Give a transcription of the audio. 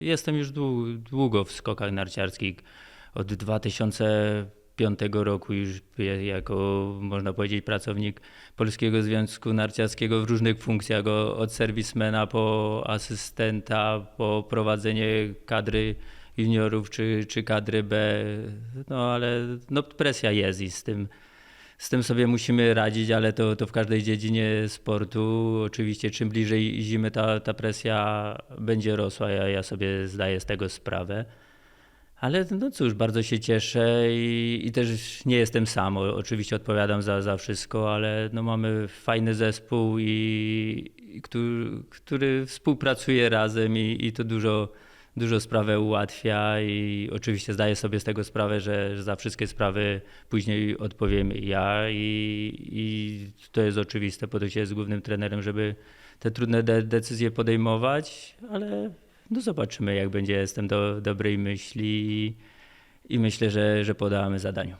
Jestem już dłu- długo w skokach narciarskich. Od 2005 roku już jako, można powiedzieć, pracownik Polskiego Związku Narciarskiego w różnych funkcjach, od serwismena po asystenta, po prowadzenie kadry juniorów czy, czy kadry B. No ale no, presja jest i z tym, z tym sobie musimy radzić, ale to, to w każdej dziedzinie sportu. Oczywiście czym bliżej zimy ta, ta presja będzie rosła, ja, ja sobie zdaję z tego sprawę. Ale no cóż, bardzo się cieszę i, i też nie jestem sam. Oczywiście odpowiadam za, za wszystko, ale no mamy fajny zespół, i, i który, który współpracuje razem i, i to dużo, dużo sprawę ułatwia i oczywiście zdaję sobie z tego sprawę, że, za wszystkie sprawy później odpowiem ja i, i to jest oczywiste, po to się jest głównym trenerem, żeby te trudne de- decyzje podejmować, ale no zobaczymy jak będzie, jestem do dobrej myśli i, i myślę, że, że podamy zadaniu.